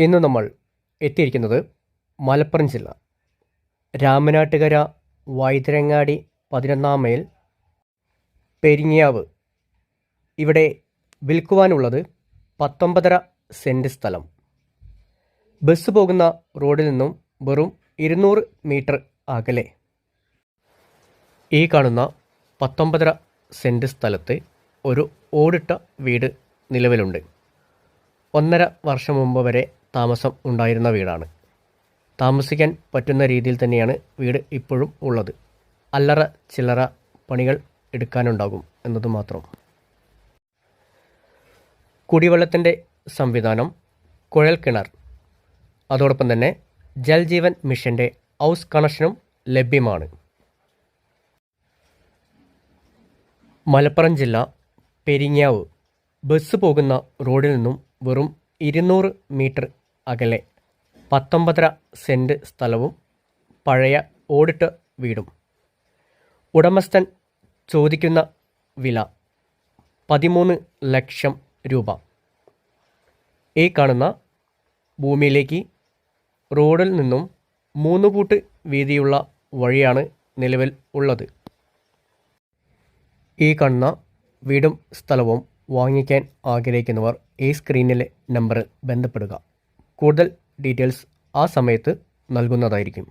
ഇന്ന് നമ്മൾ എത്തിയിരിക്കുന്നത് മലപ്പുറം ജില്ല. രാമനാട്ടുകര വൈതരങ്ങാടി പതിനൊന്നാം മൈൽ പെരിങ്ങാവ് ഇവിടെ വിൽക്കുവാനുള്ളത് പത്തൊമ്പതര സെന്റ് സ്ഥലം. ബസ് പോകുന്ന റോഡിൽ നിന്നും വെറും ഇരുന്നൂറ് മീറ്റർ അകലെ. ഈ കാണുന്ന പത്തൊമ്പതര സെന്റ് സ്ഥലത്ത് ഒരു ഓടിട്ട വീട് നിലവിലുണ്ട്. ഒന്നര വർഷം മുമ്പ് വരെ താമസം ഉണ്ടായിരുന്ന വീടാണ്. താമസിക്കാൻ പറ്റുന്ന രീതിയിൽ തന്നെയാണ് വീട് ഇപ്പോഴും ഉള്ളത്. അല്ലറ ചില്ലറ പണികൾ എടുക്കാനുണ്ടാകും എന്നത് മാത്രം. കുടിവെള്ളത്തിന്റെ സംവിധാനം കുഴൽ കിണർ അതോടൊപ്പം തന്നെ ജൽജീവൻ മിഷന്റെ ഹൗസ് കണക്ഷനും ലഭ്യമാണ്. മലപ്പുറം ജില്ല പെരിങ്ങാവ് ബസ് പോകുന്ന റോഡിൽ നിന്നും വെറും ഇരുന്നൂറ് മീറ്റർ അകലെ പത്തൊമ്പതര സെന്റ് സ്ഥലവും പഴയ ഓടിട്ട് വീടും. ഉടമസ്ഥൻ ചോദിക്കുന്ന വില പതിമൂന്ന് ലക്ഷം രൂപ. ഈ കാണുന്ന ഭൂമിയിലേക്ക് റോഡിൽ നിന്നും മൂന്ന് പൂട്ട് വീതിയുള്ള വഴിയാണ് നിലവിൽ ഉള്ളത്. ഈ കാണുന്ന വീടും സ്ഥലവും വാങ്ങിക്കാൻ ആഗ്രഹിക്കുന്നവർ ഈ സ്ക്രീനിലെ നമ്പറിൽ ബന്ധപ്പെടുക. കൂടുതൽ ഡീറ്റെയിൽസ് ആ സമയത്ത് നൽകുന്നതായിരിക്കും.